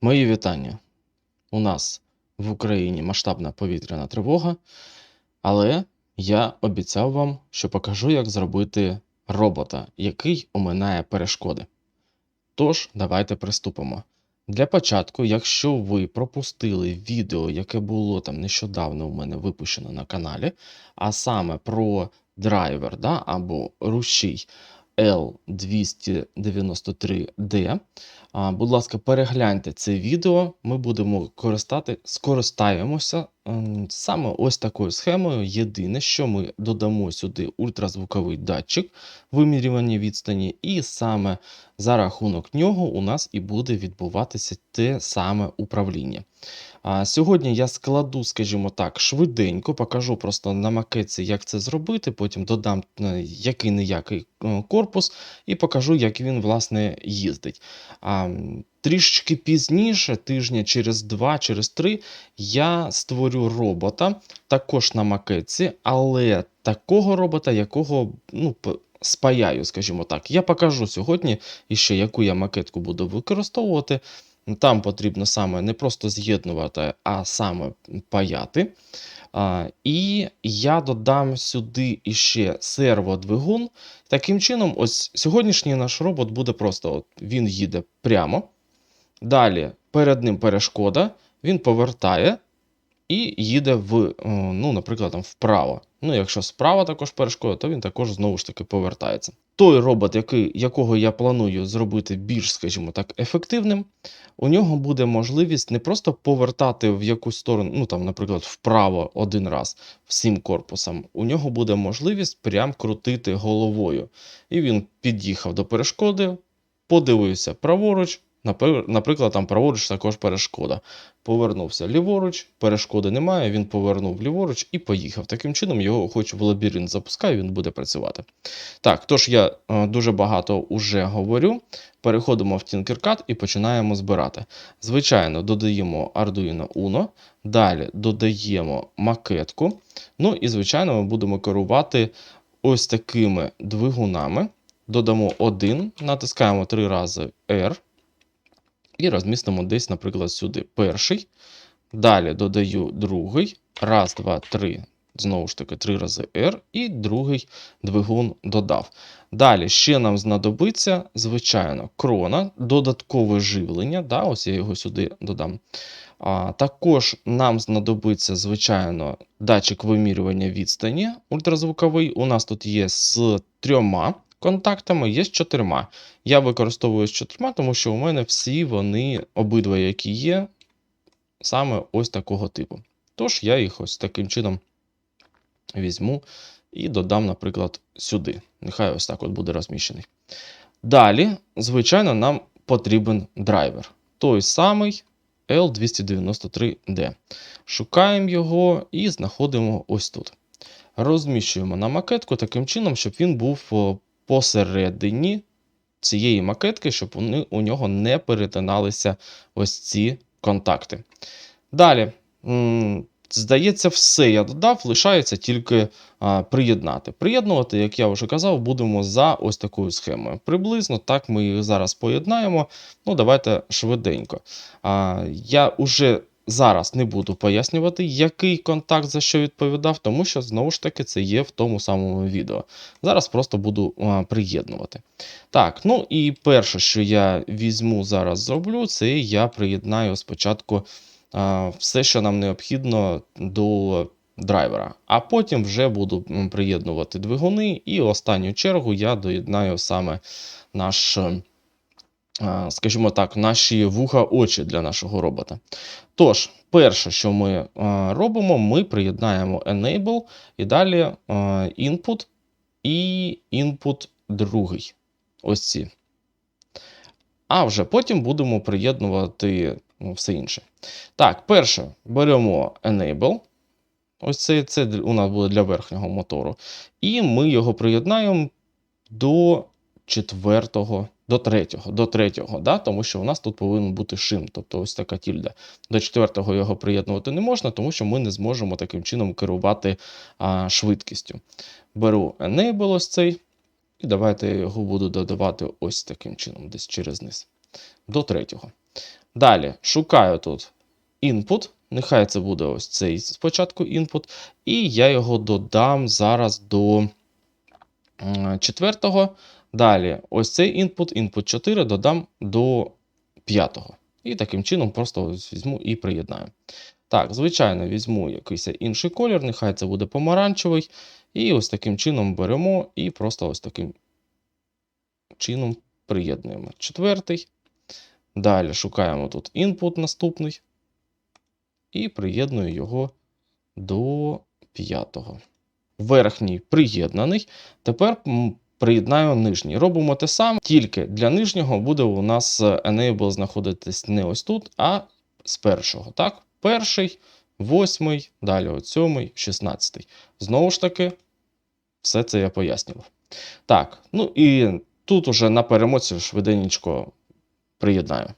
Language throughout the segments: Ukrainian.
Мої вітання. У нас в Україні масштабна повітряна тривога, але я обіцяв вам, що покажу, як зробити робота, який оминає перешкоди. Тож, давайте приступимо. Для початку, якщо ви пропустили відео, яке було там нещодавно у мене випущено на каналі, а саме про драйвер да, або рушій L293D, Будь ласка, перегляньте це відео. Ми будемо користати, скористаємося ем, саме ось такою схемою. Єдине, що ми додамо сюди ультразвуковий датчик вимірювання відстані, і саме за рахунок нього у нас і буде відбуватися те саме управління. А Сьогодні я складу, скажімо так, швиденько, покажу просто на макетці, як це зробити, потім додам е, який-неякий е, корпус і покажу, як він власне їздить. А, Трішечки пізніше, тижня через два, через три, я створю робота також на макетці, але такого робота, якого ну, спаяю, скажімо так. Я покажу сьогодні іще, яку я макетку буду використовувати. Там потрібно саме не просто з'єднувати, а саме паяти. А, і я додам сюди іще серводвигун. Таким чином, ось сьогоднішній наш робот буде просто: от, він їде прямо. Далі перед ним перешкода, він повертає і їде в, е, ну, наприклад, там вправо. Ну, якщо справа також перешкода, то він також знову ж таки повертається. Той робот, який, якого я планую зробити більш, скажімо так, ефективним, у нього буде можливість не просто повертати в якусь сторону, ну там, наприклад, вправо один раз всім корпусом. У нього буде можливість прям крутити головою. І він під'їхав до перешкоди, подивився праворуч. Напри- Наприклад, там праворуч також перешкода. Повернувся ліворуч, перешкоди немає, він повернув ліворуч і поїхав. Таким чином, його хоч в лабіринт запускаю, він буде працювати. Так, тож я е, дуже багато уже говорю. Переходимо в Tinkercad і починаємо збирати. Звичайно, додаємо Arduino Uno, далі додаємо макетку. Ну і, звичайно, ми будемо керувати ось такими двигунами. Додамо один, натискаємо три рази R і розмістимо десь, наприклад, сюди перший. Далі додаю другий. Раз, два, три. Знову ж таки, три рази R, і другий двигун додав. Далі ще нам знадобиться, звичайно, крона, додаткове живлення. Да, ось я його сюди додам. А, також нам знадобиться, звичайно, датчик вимірювання відстані ультразвуковий. У нас тут є з трьома контактами, є з чотирма. Я використовую з чотирма, тому що у мене всі вони, обидва, які є, саме ось такого типу. Тож я їх ось таким чином візьму і додам, наприклад, сюди. Нехай ось так от буде розміщений. Далі, звичайно, нам потрібен драйвер. Той самий L293D. Шукаємо його і знаходимо ось тут. Розміщуємо на макетку таким чином, щоб він був о, посередині цієї макетки, щоб вони, у нього не перетиналися ось ці контакти. Далі, здається, все я додав, лишається тільки приєднати. Приєднувати, як я вже казав, будемо за ось такою схемою. Приблизно так ми їх зараз поєднаємо. Ну, давайте швиденько. Я уже зараз не буду пояснювати, який контакт за що відповідав, тому що знову ж таки це є в тому самому відео. Зараз просто буду а, приєднувати. Так, ну і перше, що я візьму зараз зроблю, це я приєднаю спочатку а, все, що нам необхідно до драйвера. А потім вже буду приєднувати двигуни, і останню чергу я доєднаю саме наш. Е, Скажімо так, наші вуха очі для нашого робота. Тож, перше, що ми робимо, ми приєднаємо Enable і далі Input і Input другий. Ось ці. А вже потім будемо приєднувати ну, все інше. Так, перше беремо Enable. Ось це, це у нас буде для верхнього мотору. І ми його приєднаємо до четвертого, до третього, до третього, да? тому що у нас тут повинен бути шим, тобто ось така тільда. До четвертого його приєднувати не можна, тому що ми не зможемо таким чином керувати а, швидкістю. Беру Enable ось цей, і давайте я його буду додавати ось таким чином, десь через низ. До третього. Далі шукаю тут input. Нехай це буде ось цей спочатку input. І я його додам зараз до четвертого. Далі, ось цей input, input 4 додам до п'ятого. І таким чином просто візьму і приєднаю. Так, звичайно, візьму якийсь інший колір, нехай це буде помаранчевий. І ось таким чином беремо і просто ось таким чином приєднуємо. Четвертий. Далі шукаємо тут input наступний. І приєдную його до п'ятого. Верхній приєднаний. Тепер приєднаю нижній. Робимо те саме, тільки для нижнього буде у нас е, enable знаходитись не ось тут, а з першого. Так? Перший, восьмий, далі от сьомий, шістнадцятий. Знову ж таки, все це я пояснював. Так, ну і тут уже на перемоці швиденько приєднаю.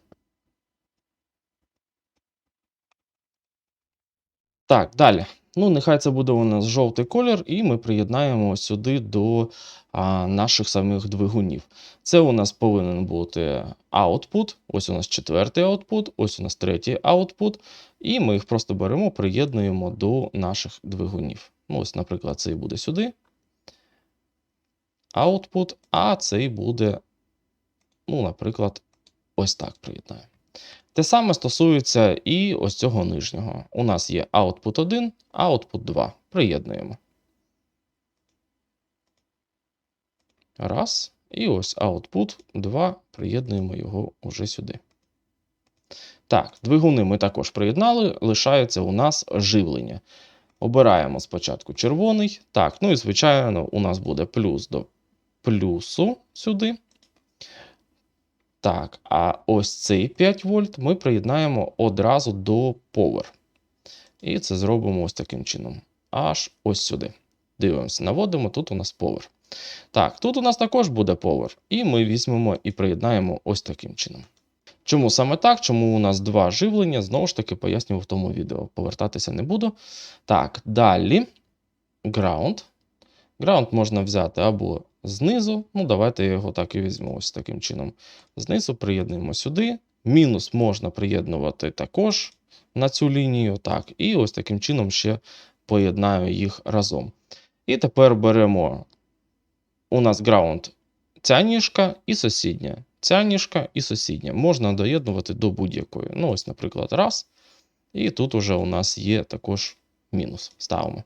Так, далі. Ну, нехай це буде у нас жовтий колір, і ми приєднаємо сюди до а, наших самих двигунів. Це у нас повинен бути output. Ось у нас четвертий output, ось у нас третій output. І ми їх просто беремо, приєднуємо до наших двигунів. Ну, ось, наприклад, цей буде сюди. Output, а цей буде, ну, наприклад, ось так приєднаю. Те саме стосується і ось цього нижнього. У нас є output 1, output 2. Приєднуємо. Раз. І ось output 2. Приєднуємо його уже сюди. Так, двигуни ми також приєднали. Лишається у нас живлення. Обираємо спочатку червоний. Так, ну і звичайно, у нас буде плюс до плюсу сюди. Так, а ось цей 5 вольт ми приєднаємо одразу до Power. І це зробимо ось таким чином. Аж ось сюди. Дивимося, наводимо, тут у нас Power. Так, тут у нас також буде Power. І ми візьмемо і приєднаємо ось таким чином. Чому саме так? Чому у нас два живлення? Знову ж таки, пояснював в тому відео. Повертатися не буду. Так, далі. Ground. Ground можна взяти або знизу. Ну, давайте його так і візьму ось таким чином. Знизу приєднуємо сюди. Мінус можна приєднувати також на цю лінію. Так, і ось таким чином ще поєднаю їх разом. І тепер беремо у нас ground ця ніжка і сусідня. Ця ніжка і сусідня. Можна доєднувати до будь-якої. Ну, ось, наприклад, раз. І тут уже у нас є також мінус. Ставимо.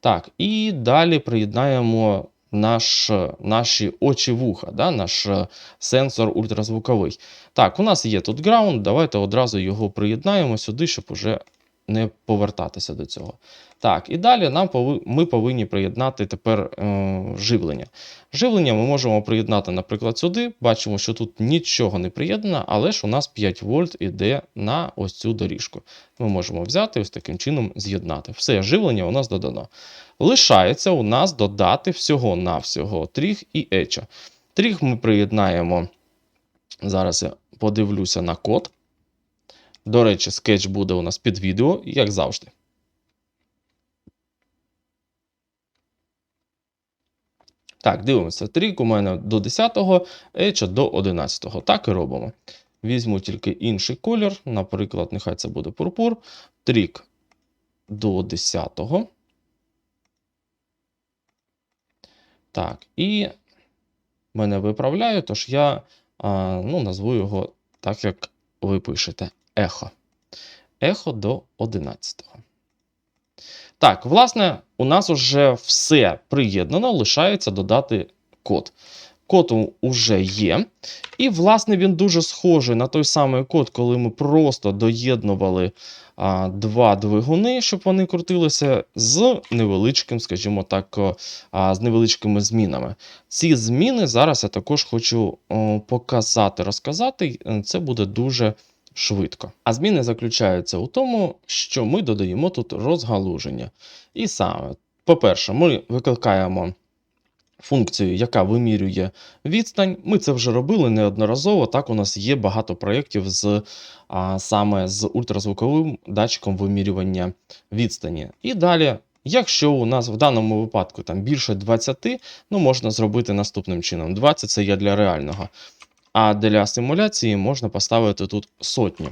Так, і далі приєднаємо наш, наші очі вуха, да, наш е, сенсор ультразвуковий. Так, у нас є тут граунд, давайте одразу його приєднаємо сюди, щоб уже не повертатися до цього. Так, і далі нам пови- ми повинні приєднати тепер е, живлення. Живлення ми можемо приєднати, наприклад, сюди. Бачимо, що тут нічого не приєднано, але ж у нас 5 вольт іде на ось цю доріжку. Ми можемо взяти ось таким чином з'єднати. Все живлення у нас додано. Лишається у нас додати всього-навсього тріг і еча. Тріг ми приєднаємо. Зараз я подивлюся на код. До речі, скетч буде у нас під відео, як завжди. Так, дивимося. Трік у мене до 10-го, еча до 11-го. Так і робимо. Візьму тільки інший колір, наприклад, нехай це буде пурпур. Трік до 10-го. Так, і мене виправляю, тож я а, ну, назву його так, як ви пишете: ехо. Ехо до 11-го. Так, власне, у нас вже все приєднано, лишається додати код. Код уже є. І, власне, він дуже схожий на той самий код, коли ми просто доєднували а, два двигуни, щоб вони крутилися з невеличким, скажімо так, а, з невеличкими змінами. Ці зміни зараз я також хочу о, показати, розказати. Це буде дуже швидко. А зміни заключаються у тому, що ми додаємо тут розгалуження. І саме, по-перше, ми викликаємо функцію, яка вимірює відстань. Ми це вже робили неодноразово. Так, у нас є багато проєктів з а, саме з ультразвуковим датчиком вимірювання відстані. І далі. Якщо у нас в даному випадку там більше 20, ну можна зробити наступним чином. 20 це є для реального. А для симуляції можна поставити тут сотню.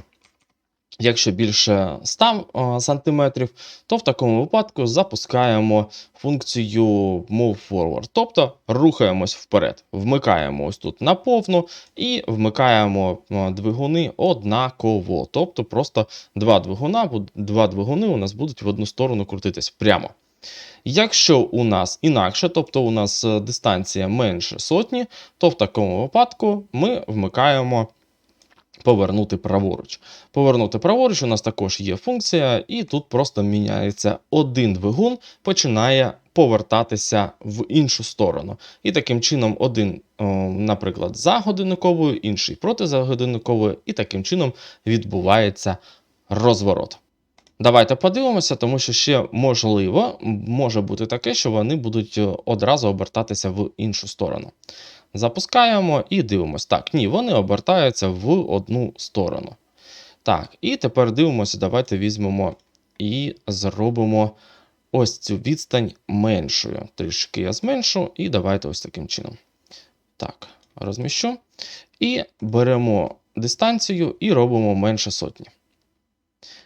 Якщо більше 100 сантиметрів, то в такому випадку запускаємо функцію Move Forward, тобто рухаємось вперед, вмикаємо ось тут на повну і вмикаємо двигуни однаково. Тобто просто два двигуна, два двигуни у нас будуть в одну сторону крутитись прямо. Якщо у нас інакше, тобто у нас е, дистанція менше сотні, то в такому випадку ми вмикаємо повернути праворуч. Повернути праворуч у нас також є функція, і тут просто міняється один двигун, починає повертатися в іншу сторону. І таким чином, один, наприклад, за годинниковою, інший проти за годинниковою, і таким чином відбувається розворот. Давайте подивимося, тому що ще можливо може бути таке, що вони будуть е, одразу обертатися в іншу сторону. Запускаємо і дивимося. Так, ні, вони обертаються в одну сторону. Так, і тепер дивимося, давайте візьмемо і зробимо ось цю відстань меншою. Трішки я зменшу, і давайте ось таким чином. Так, розміщу. І беремо дистанцію і робимо менше сотні.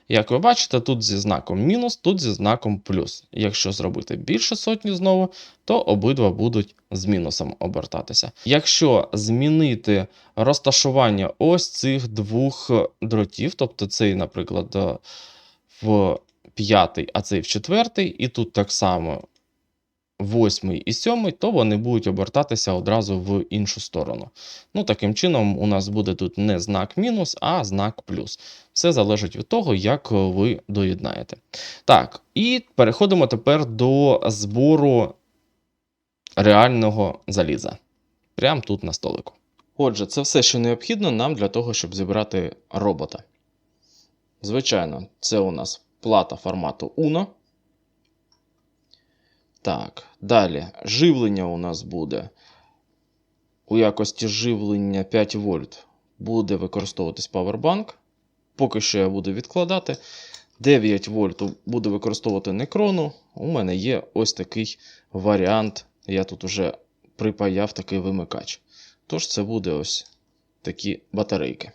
Як ви бачите, тут зі знаком мінус, тут зі знаком плюс. Якщо зробити більше сотні знову, то обидва будуть з мінусом обертатися. Якщо змінити розташування ось цих двох дротів, тобто цей, наприклад, е, в п'ятий, а цей в четвертий, і тут так само восьмий і сьомий, то вони будуть обертатися одразу в іншу сторону. Ну, таким чином, у нас буде тут не знак мінус, а знак плюс. Все залежить від того, як ви доєднаєте. Так, і переходимо тепер до збору реального заліза. Прямо тут на столику. Отже, це все, що необхідно нам для того, щоб зібрати робота. Звичайно, це у нас плата формату Uno. Так, далі. Живлення у нас буде. У якості живлення 5 вольт буде використовуватись Powerbank. Поки що я буду відкладати. 9 вольт буду використовувати некрону. У мене є ось такий варіант. Я тут уже припаяв такий вимикач. Тож це буде ось такі батарейки.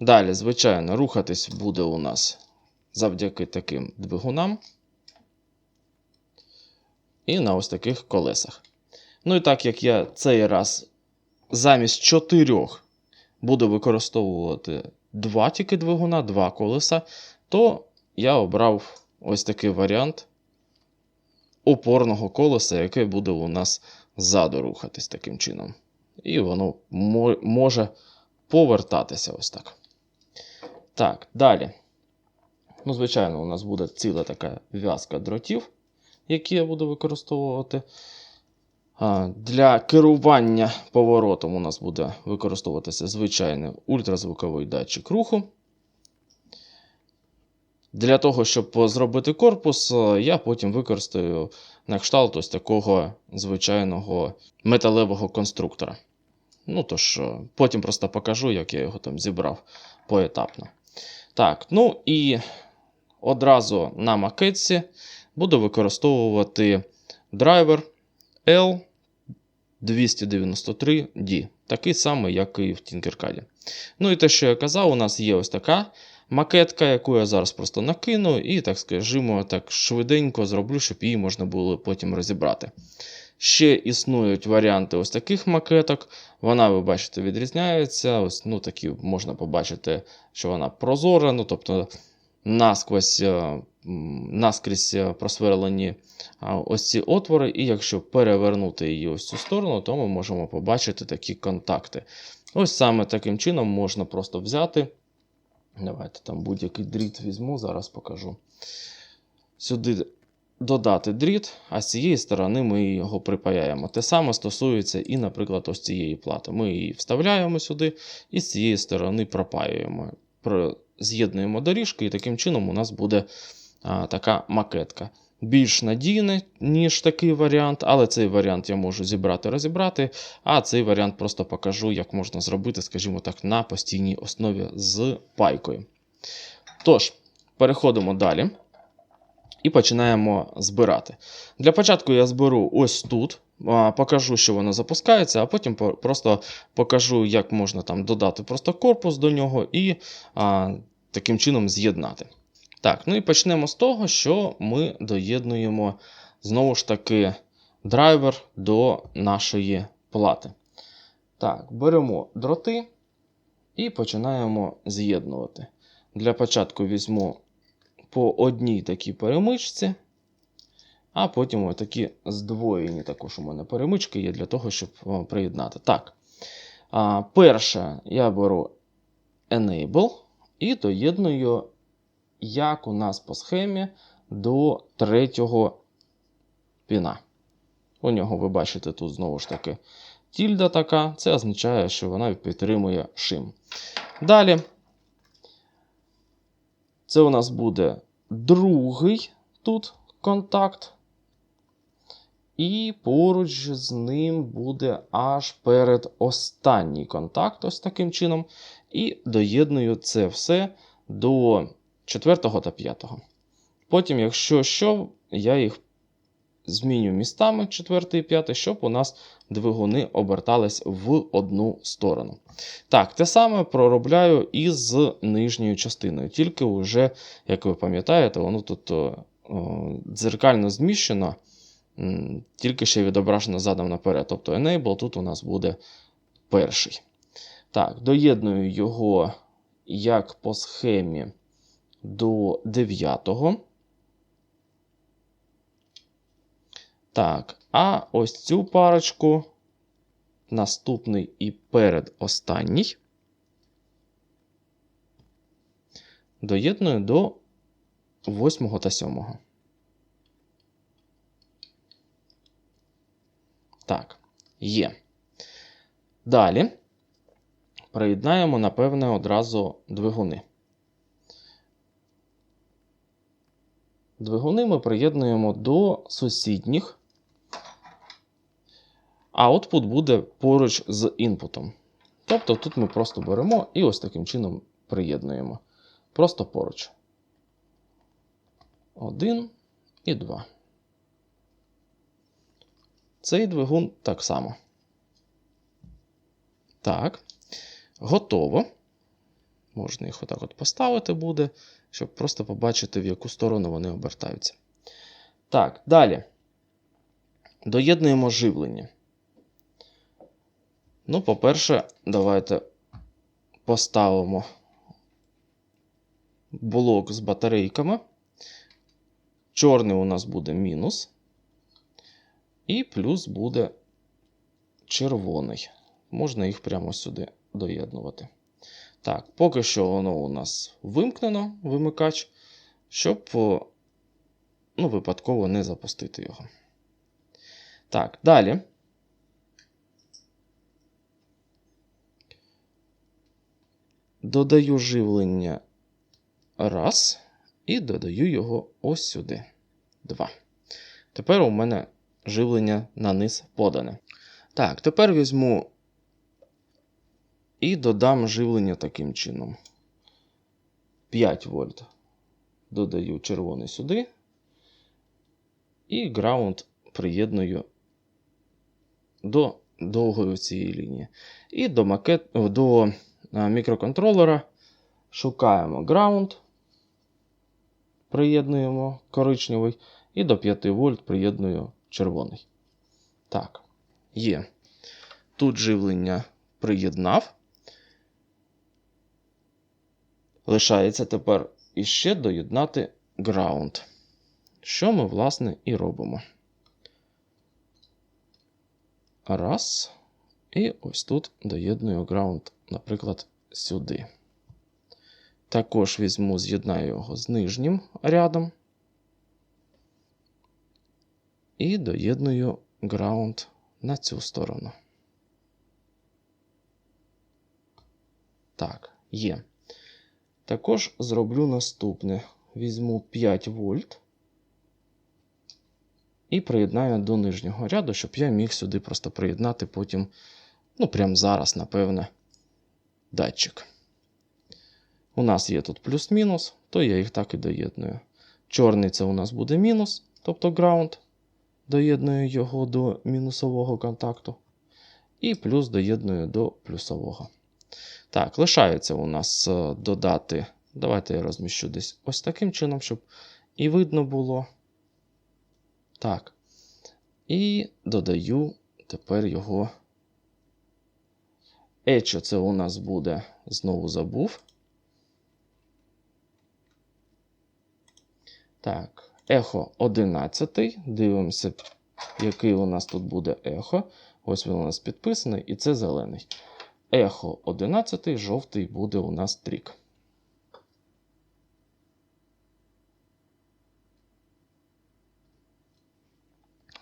Далі, звичайно, рухатись буде у нас завдяки таким двигунам. І на ось таких колесах. Ну і так як я цей раз замість чотирьох буду використовувати два тільки двигуна, два колеса, то я обрав ось такий варіант опорного колеса, яке буде у нас ззаду рухатись таким чином. І воно може повертатися ось так. Так, далі. Ну, звичайно, у нас буде ціла така в'язка дротів, які я буду використовувати. Для керування поворотом у нас буде використовуватися звичайний ультразвуковий датчик руху. Для того, щоб зробити корпус, е, я потім використаю на кшталт ось такого звичайного металевого конструктора. Ну тож, е, потім просто покажу, як я його там зібрав поетапно. Так, ну і одразу на макетці буду використовувати драйвер L293D. Такий самий, як і в Tinkercad. Ну і те, що я казав, у нас є ось така макетка, яку я зараз просто накину, і, так скажімо, так швиденько зроблю, щоб її можна було потім розібрати. Ще існують варіанти ось таких макеток. Вона, ви бачите, відрізняється. Ось, ну, такі можна побачити, що вона прозора, ну, тобто насквозь, е, наскрізь е, просверлені ось ці отвори, і якщо перевернути її ось цю сторону, то ми можемо побачити такі контакти. Ось саме таким чином можна просто взяти. Давайте там будь-який дріт візьму, зараз покажу. Сюди додати дріт, а з цієї сторони ми його припаяємо. Те саме стосується і, наприклад, ось цієї плати. Ми її вставляємо сюди і з цієї сторони пропаюємо. З'єднуємо доріжки, і таким чином у нас буде а, така макетка. Більш надійне, ніж такий варіант, але цей варіант я можу зібрати, розібрати. А цей варіант просто покажу, як можна зробити, скажімо так, на постійній основі з пайкою. Тож, переходимо далі і починаємо збирати. Для початку я зберу ось тут покажу, що воно запускається, а потім просто покажу, як можна там додати просто корпус до нього і а, таким чином з'єднати. Так, ну і почнемо з того, що ми доєднуємо знову ж таки драйвер до нашої плати. Так, беремо дроти і починаємо з'єднувати. Для початку візьму по одній такій перемичці, а потім такі здвоєні також у мене перемички є для того, щоб приєднати. Так. А, перше я беру Enable і доєдную, як у нас по схемі, до третього піна. У нього ви бачите тут знову ж таки тільда така. Це означає, що вона підтримує шим. Далі. Це у нас буде другий тут контакт. І поруч з ним буде аж перед останній контакт, ось таким чином. І доєдную це все до четвертого та п'ятого. Потім, якщо що, я їх зміню містами, четвертий і п'ятий, щоб у нас двигуни обертались в одну сторону. Так, те саме проробляю і з нижньою частиною. Тільки вже, як ви пам'ятаєте, воно тут о, о, дзеркально зміщено, тільки ще відображено задом наперед. Тобто Enable тут у нас буде перший. Так, доєдную його як по схемі до 9. Так, а ось цю парочку, наступний і передостанній, доєдную до 8 та 7. Так, є. Далі приєднаємо, напевне, одразу двигуни. Двигуни ми приєднуємо до сусідніх. А output буде поруч з інпутом. Тобто тут ми просто беремо і ось таким чином приєднуємо. Просто поруч. Один і два. Цей двигун так само. Так. Готово. Можна їх отак от поставити буде, щоб просто побачити, в яку сторону вони обертаються. Так, далі. Доєднуємо живлення. Ну, по-перше, давайте поставимо блок з батарейками. Чорний у нас буде мінус. І плюс буде червоний. Можна їх прямо сюди доєднувати. Так, поки що воно у нас вимкнено, вимикач, щоб ну, випадково не запустити його. Так, далі. Додаю живлення раз. І додаю його ось сюди. Два. Тепер у мене живлення на низ подане. Так, тепер візьму і додам живлення таким чином. 5 вольт. Додаю червоний сюди. І граунд приєдную до довгої цієї лінії. І до макет, до мікроконтролера шукаємо граунд. Приєднуємо коричневий. І до 5 вольт приєдную червоний. Так, є. Тут живлення приєднав. Лишається тепер іще доєднати ground. Що ми, власне, і робимо. Раз. І ось тут доєдную ground, наприклад, сюди. Також візьму, з'єднаю його з нижнім рядом. І доєдную ground на цю сторону. Так, є. Також зроблю наступне. Візьму 5 вольт і приєднаю до нижнього ряду, щоб я міг сюди просто приєднати потім, ну, прямо зараз, напевне, датчик. У нас є тут плюс-мінус, то я їх так і доєдную. Чорний це у нас буде мінус, тобто ground. Доєдную його до мінусового контакту. І плюс доєдную до плюсового. Так, лишається у нас е, додати. Давайте я розміщу десь ось таким чином, щоб і видно було. Так. І додаю тепер його. Ечо це у нас буде, знову забув. Так, ехо 11. Дивимося, який у нас тут буде ехо. Ось він у нас підписаний, і це зелений. Ехо 11, жовтий буде у нас трік.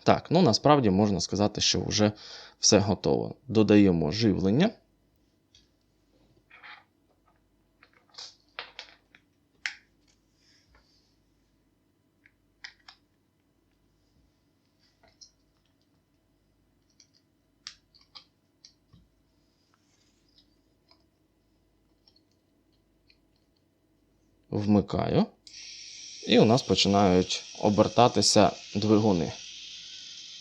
Так, ну насправді можна сказати, що вже все готово. Додаємо живлення. Вмикаю. І у нас починають обертатися двигуни.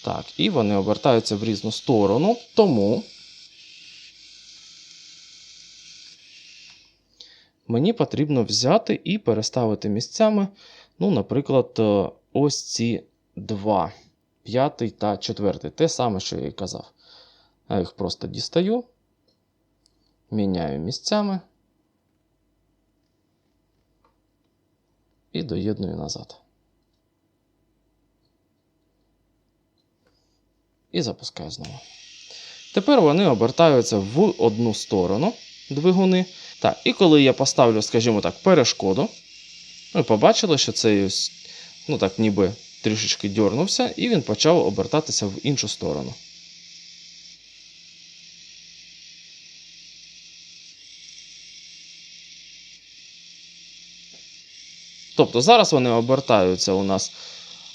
Так, і вони обертаються в різну сторону, тому мені потрібно взяти і переставити місцями, ну, наприклад, е, ось ці два, п'ятий та четвертий. Те саме, що я і казав. Я їх просто дістаю, міняю місцями і доєдную назад. і запускаю знову. Тепер вони обертаються в одну сторону двигуни. Так, І коли я поставлю, скажімо так, перешкоду, ми побачили, що цей ось, ну так, ніби трішечки дьорнувся, і він почав обертатися в іншу сторону. Тобто зараз вони обертаються у нас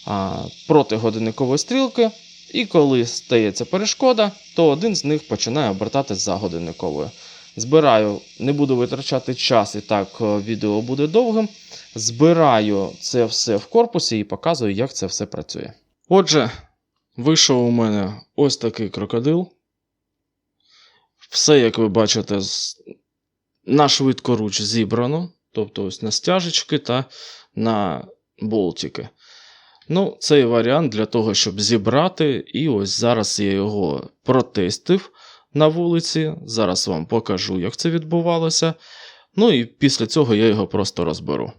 а, проти годинникової стрілки. І коли стається перешкода, то один з них починає обертати за годинниковою. Збираю, не буду витрачати час, і так е, відео буде довгим. Збираю це все в корпусі і показую, як це все працює. Отже, вийшов у мене ось такий крокодил. Все, як ви бачите, на швидкоруч зібрано. Тобто ось на стяжечки та на болтики. Ну, цей варіант для того, щоб зібрати. І ось зараз я його протестив на вулиці. Зараз вам покажу, як це відбувалося. Ну і після цього я його просто розберу.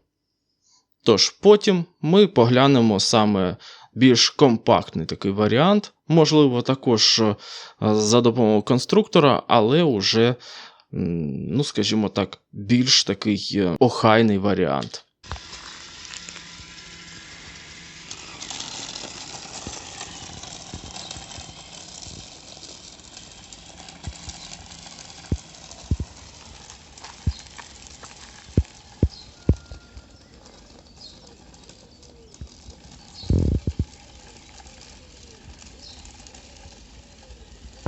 Тож, потім ми поглянемо саме більш компактний такий варіант, можливо, також е, за допомогою конструктора, але уже, ну, скажімо так, більш такий е, охайний варіант.